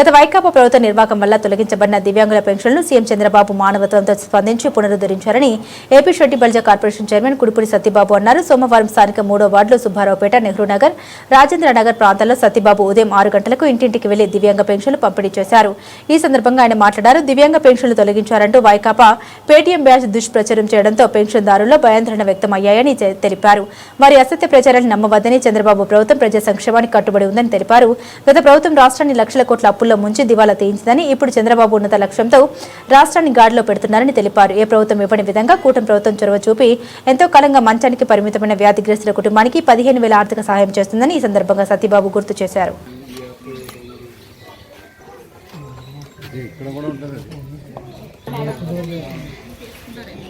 గత వైకాపా ప్రభుత్వ నిర్వాహకం వల్ల తొలగించబడిన దివ్యాంగుల పెన్షన్లు సీఎం చంద్రబాబు మానవత్వంతో స్పందించి పునరుద్ధరించారని AP Setti Balija corporation chairman Kudipudi Satyababu అన్నారు. సోమవారం స్థానిక మూడో వార్డులో సుబ్బారావుపేట నెహ్రూ నగర్ రాజేంద్ర నగర్ ప్రాంతాల్లో సత్యబాబు ఉదయం ఆరు గంటలకు ఇంటింటికి వెళ్ళి దివ్యాంగ పెన్షన్లు పంపిణీ చేశారు. ఈ సందర్భంగా ఆయన మాట్లాడారు. దివ్యాంగ పెన్షన్లు తొలగించారంటూ వైకాపా పేటీఎం బ్యాచ్ దుష్ప్రచారం చేయడంతో పెన్షన్దారుల్లో భయాందోళన వ్యక్తమయ్యాయని తెలిపారు. వారి అసత్య ప్రచారాన్ని నమ్మవద్దని చంద్రబాబు ప్రభుత్వం ప్రజా సంక్షేమానికి కట్టుబడి ఉందని తెలిపారు. గత ప్రభుత్వం రాష్ట్రాన్ని లక్షల కోట్ల అప్పుల్లో ముంచి దివాలా తీయించిందని ఇప్పుడు చంద్రబాబు ఉన్నత లక్ష్యంతో రాష్ట్రాన్ని గాడిలో పెడుతున్నారని తెలిపారు. ఏ ప్రభుత్వం ఇవ్వని విధంగా కూటమి ప్రభుత్వం చొరవ చూపి ఎంతో కాలంగా మంచానికి పరిమితమైన వ్యాధిగ్రస్తుల కుటుంబానికి పదిహేను వేల ఆర్థిక సహాయం చేస్తుందని ఈ సందర్భంగా సతీబాబు గుర్తు చేశారు.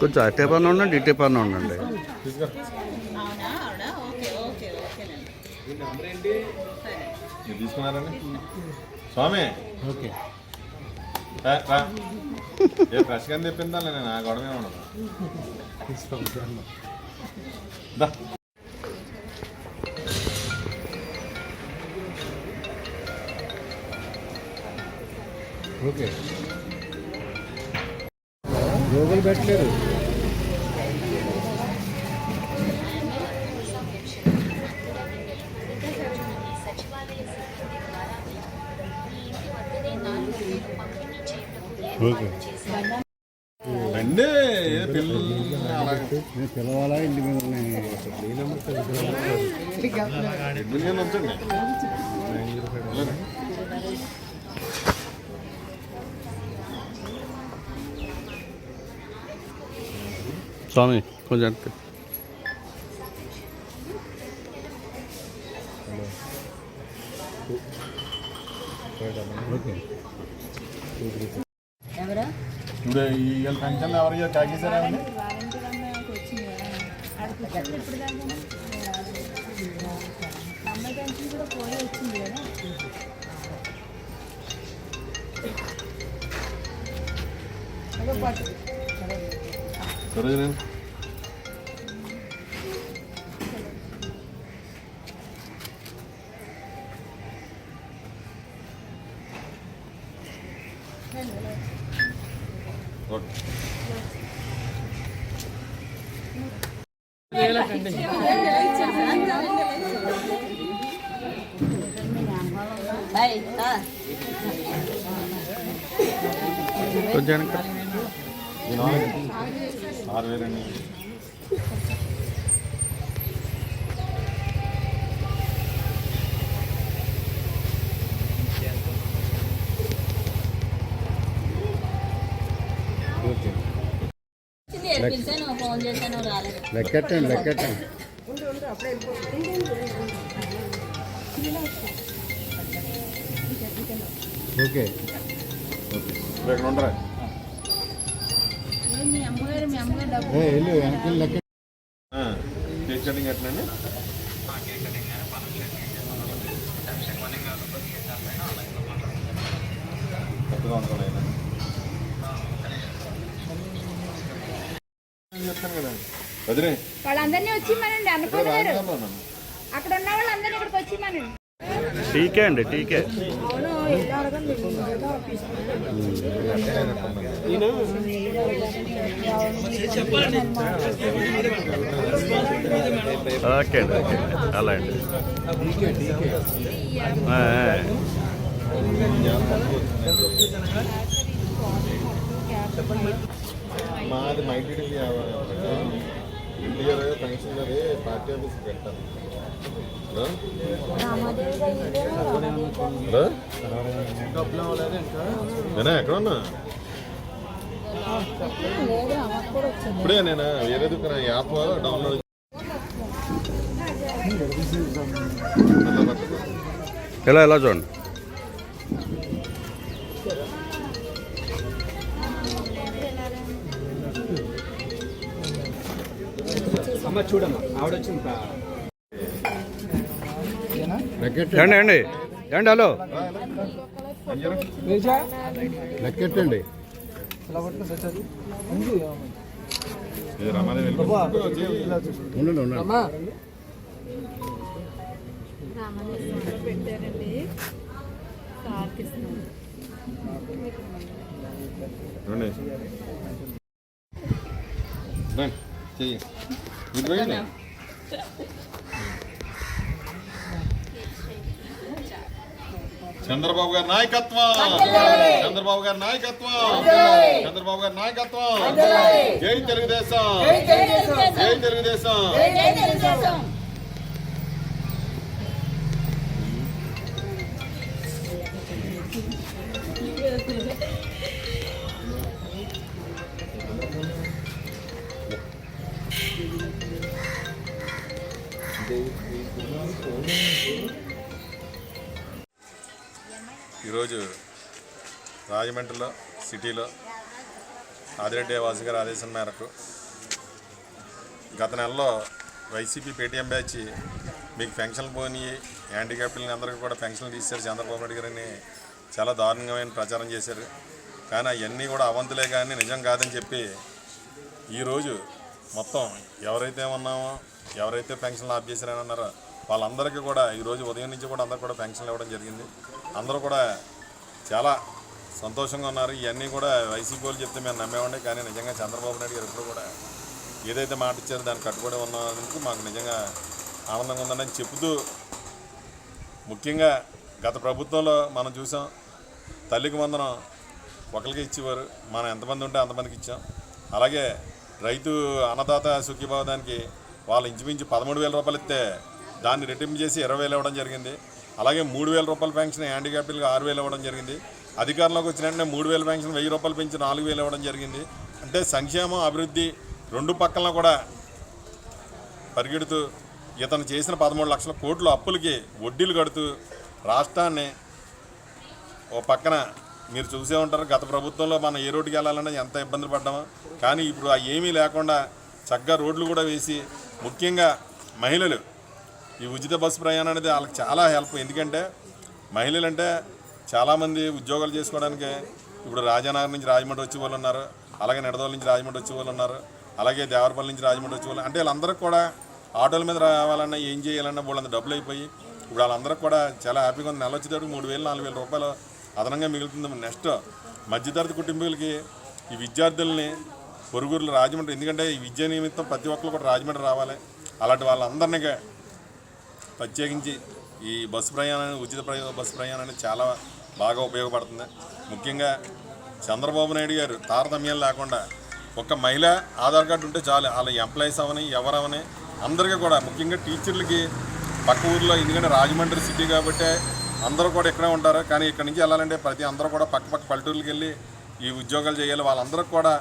కొంచెం అటే పని ఉండండి ఇటే పని ఉండండి. మీరు తీసుకున్నారండి స్వామి. ఓకే. ఏ ఫ్రెష్గా తెప్పిందా నేను ఆ గొడవ ఏమన్నా దా. ఓకే. గూగుల్ పెట్టలేదు. ఓకే రండి ఏ పిల్లలు అలాగే. నేను పిలవాలా ఇంటి మీద ఉన్నాయి ఎడ్మిన్ గారిని ఉంచండి వెళ్ళండి. స్వామి కొంచెం అటు. ఓకే ఇప్పుడు ఈ వీళ్ళ పెన్షన్లు ఎవరు కాకేశారా అండి సరోజనే కొంచెం. ఆరు వేలండి లెక్కెట్టండి లెక్కెట్టండి. ఓకే. వెళ్ళు వెనక్కి వెళ్ళి లెక్క కేక్ కటింగ్ ఎట్లండి? కొత్తగా ఉంటాడు ఆయన వాళ్ళందరినీ వచ్చి మనండి ఇక్కడ అనుకున్నారు రాజధానిలో ఉన్నాను. అక్కడ ఉన్న వాళ్ళందరినీ ఇక్కడికి వచ్చి మనండి. టీకే అండి టీకే. ఓకే అండి ఓకే అలా అండి. ఆ. మాది మైటీడీ ఇండియర్ ఫంక్షన్ అది పార్టీ ఆఫీస్ పెట్టాలి నేనా? ఎక్కడ ఉన్నా? ఇప్పుడే నేను? వేరే దుకాణ యాప్ డౌన్లోడ్ ఎలా ఎలా చూడండి? లెక్కెట్టండి. ఏండి ఏండి ఏండి హలో? లెక్కెట్టండి. ఇది రమాదేవి వెళ్ళిపోతుంది. ఉండండి ఉండండి. రామదేశ్వరం పెట్టారండి రండి చంద్రబాబు గారి నాయకత్వం చంద్రబాబు గారి నాయకత్వం చంద్రబాబు గారి నాయకత్వం జై తెలుగుదేశం జై తెలుగుదేశం ఈరోజు రాజమండ్రిలో సిటీలో ఆదిరెడ్డి వాసు గారి ఆదేశం మేరకు గత నెలలో వైసీపీ పేటీఎం బ్యాచ్ మీకు పెన్షన్లు పోని హ్యాండిక్యాప్లని అందరికీ కూడా పెన్షన్లు తీశారు చంద్రబాబు నాయుడు గారిని. చాలా దారుణమైన ప్రచారం చేశారు. కానీ అవన్నీ కూడా అవంతులే కానీ నిజం కాదని చెప్పి ఈరోజు మొత్తం ఎవరైతే ఉన్నామో ఎవరైతే పెన్షన్లు ఆఫ్ చేశారని అన్నారో వాళ్ళందరికీ కూడా ఈరోజు ఉదయం నుంచి కూడా అందరూ కూడా పెన్షన్లు ఇవ్వడం జరిగింది. అందరూ కూడా చాలా సంతోషంగా ఉన్నారు. ఇవన్నీ కూడా వైసీపీ వాళ్ళు చెప్తే మేము నమ్మేవండి కానీ నిజంగా చంద్రబాబు నాయుడు గారు ఎప్పుడు కూడా ఏదైతే మాట ఇచ్చారో దాన్ని కట్టుబడి ఉన్నందుకు మాకు నిజంగా ఆనందంగా ఉందని చెబుతూ ముఖ్యంగా గత ప్రభుత్వంలో మనం చూసాం తల్లికి వందనం ఒకరికి ఇచ్చేవారు. మనం ఎంతమంది ఉంటే అంతమందికి ఇచ్చాం. అలాగే రైతు అన్నదాత సుఖీభావదానికి వాళ్ళు ఇంచుమించు పదమూడు వేల రూపాయలు ఇస్తే దాన్ని రిటర్న్ చేసి ఇరవై వేలు ఇవ్వడం జరిగింది. అలాగే మూడు వేల రూపాయల పెన్షన్ హ్యాండిక్యాప్లకు ఆరు వేలు ఇవ్వడం జరిగింది. అధికారంలోకి వచ్చిన వెంటనే మూడు వేల పెన్షన్ వెయ్యి రూపాయలు పెంచి నాలుగు వేలు ఇవ్వడం జరిగింది. అంటే సంక్షేమం అభివృద్ధి రెండు పక్కల కూడా పరిగెడుతూ ఇతను చేసిన పదమూడు లక్షల కోట్ల అప్పులకి వడ్డీలు కడుతూ రాష్ట్రాన్ని ఓ పక్కన మీరు చూసే ఉంటారు. గత ప్రభుత్వంలో మనం ఏ రోడ్డుకి వెళ్ళాలంటే ఎంత ఇబ్బందులు పడ్డామో. కానీ ఇప్పుడు ఆ ఏమీ లేకుండా చక్కగా రోడ్లు కూడా వేసి ముఖ్యంగా మహిళలు ఈ ఉచిత బస్సు ప్రయాణం అనేది వాళ్ళకి చాలా హెల్ప్. ఎందుకంటే మహిళలు అంటే చాలామంది ఉద్యోగాలు చేసుకోవడానికి ఇప్పుడు రాజానగర్ నుంచి రాజమండ్రి వచ్చే వాళ్ళు ఉన్నారు అలాగే నిడదోల నుంచి రాజమండ్రి వచ్చే వాళ్ళు ఉన్నారు అలాగే దేవరపల్లి నుంచి రాజమండ్రి వచ్చే వాళ్ళు అంటే వీళ్ళందరికీ కూడా ఆటోల మీద రావాలన్నా ఏం చేయాలన్నా వాళ్ళంత డబ్బులు అయిపోయి ఇప్పుడు వాళ్ళందరూ కూడా చాలా హ్యాపీగా ఉంది. నెల వచ్చేటప్పుడు మూడు వేలు నాలుగు వేల రూపాయలు అదనంగా మిగులుతుంది. నెక్స్ట్ మధ్యతరగతి కుటుంబీకులకి ఈ విద్యార్థుల్ని పొరుగురులు రాజమండ్రి ఎందుకంటే ఈ విద్య నిమిత్తం ప్రతి ఒక్కరు కూడా రాజమండ్రి రావాలి. అలాంటి వాళ్ళందరినీ ప్రత్యేకించి ఈ బస్సు ప్రయాణాన్ని ఉచిత ప్రయా బస్సు ప్రయాణాన్ని చాలా బాగా ఉపయోగపడుతుంది. ముఖ్యంగా చంద్రబాబు నాయుడు గారు తారతమ్యం లేకుండా ఒక మహిళ ఆధార్ కార్డు ఉంటే చాలు వాళ్ళ ఎంప్లాయీస్ అవని ఎవరవని అందరికీ కూడా ముఖ్యంగా టీచర్లకి పక్క ఊర్లో ఎందుకంటే రాజమండ్రి సిటీ కాబట్టి అందరూ కూడా ఇక్కడే ఉంటారు. కానీ ఇక్కడ నుంచి వెళ్ళాలంటే ప్రతి అందరూ కూడా పక్క పక్క పల్లెటూరులకు వెళ్ళి ఈ ఉద్యోగాలు చేయాలి. వాళ్ళందరూ కూడా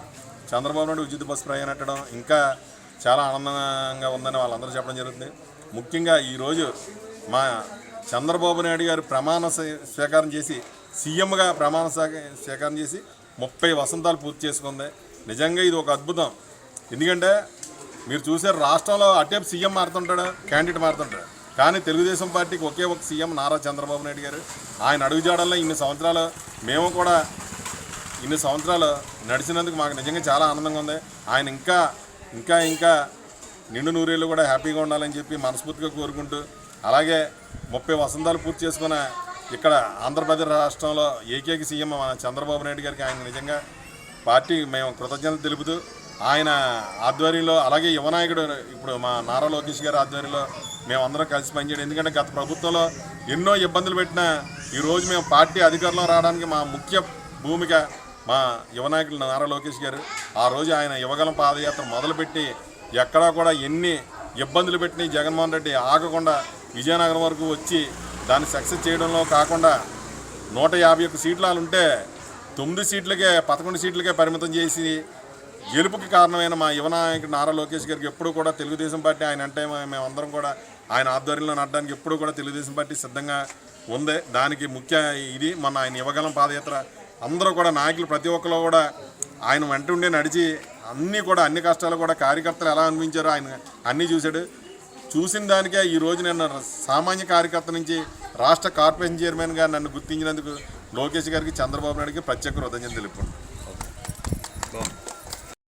చంద్రబాబు నాయుడు ఉచిత బస్సు ప్రయాణం ఇంకా చాలా ఆనందంగా ఉందని వాళ్ళందరూ చెప్పడం జరుగుతుంది. ముఖ్యంగా ఈరోజు మా చంద్రబాబు నాయుడు గారు ప్రమాణ స్వీకారం చేసి సీఎంగా ప్రమాణ స్వీకారం చేసి ముప్పై వసంతాలు పూర్తి చేసుకుంది. నిజంగా ఇది ఒక అద్భుతం. ఎందుకంటే మీరు చూసారు రాష్ట్రంలో అటేపు సీఎం మారుతుంటాడు క్యాండిడేట్ మారుతుంటాడు. కానీ తెలుగుదేశం పార్టీకి ఒకే ఒక సీఎం నారా చంద్రబాబు నాయుడు గారు. ఆయన అడుగుజాడల్లో ఇన్ని సంవత్సరాలు మేము కూడా ఇన్ని సంవత్సరాలు నడిచినందుకు మాకు నిజంగా చాలా ఆనందంగా ఉంది. ఆయన ఇంకా ఇంకా ఇంకా నిండు నూరేళ్ళు కూడా హ్యాపీగా ఉండాలని చెప్పి మనస్ఫూర్తిగా కోరుకుంటూ అలాగే ముప్పై వసంతాలు పూర్తి చేసుకున్న ఇక్కడ ఆంధ్రప్రదేశ్ రాష్ట్రంలో ఏకైక సీఎం మన చంద్రబాబు నాయుడు గారికి ఆయన నిజంగా పార్టీ మేము కృతజ్ఞతలు తెలుపుతూ ఆయన ఆధ్వర్యంలో అలాగే యువనాయకుడు ఇప్పుడు మా నారా లోకేష్ గారి ఆధ్వర్యంలో మేమందరం కలిసి పనిచేయడం. ఎందుకంటే గత ప్రభుత్వంలో ఎన్నో ఇబ్బందులు పెట్టినా ఈరోజు మేము పార్టీ అధికారంలో రావడానికి మా ముఖ్య భూమిక మా యువనాయకులు నారా లోకేష్ గారు. ఆ రోజు ఆయన యువగలం పాదయాత్ర మొదలుపెట్టి ఎక్కడా కూడా ఎన్ని ఇబ్బందులు పెట్టిన జగన్మోహన్ రెడ్డి ఆగకుండా విజయనగరం వరకు వచ్చి దాన్ని సక్సెస్ చేయడంలో కాకుండా నూట యాభై ఒక్క సీట్లు ఉంటే తొమ్మిది సీట్లకే పదకొండు సీట్లకే పరిమితం చేసి గెలుపుకి కారణమైన మా యువ నాయకుడు నారా లోకేష్ గారికి ఎప్పుడు కూడా తెలుగుదేశం పార్టీ ఆయన అంటే మేము మేమందరం కూడా ఆయన ఆధ్వర్యంలో నడడానికి ఎప్పుడు కూడా తెలుగుదేశం పార్టీ సిద్ధంగా ఉంది. దానికి ముఖ్య ఇది మన ఆయన యువగలం పాదయాత్ర. అందరూ కూడా నాయకులు ప్రతి ఒక్కరు కూడా ఆయన వెంట ఉండే నడిచి అన్నీ కూడా అన్ని కష్టాలు కూడా కార్యకర్తలు ఎలా అనిపించారో ఆయన అన్నీ చూశాడు. చూసిన దానికే ఈ రోజు నేను సామాన్య కార్యకర్త నుంచి రాష్ట్ర కార్పొరేషన్ చైర్మన్గా నన్ను గుర్తించినందుకు లోకేష్ గారికి చంద్రబాబు నాయుడుకి ప్రత్యేక కృతజ్ఞతలు తెలుపుకుంటాను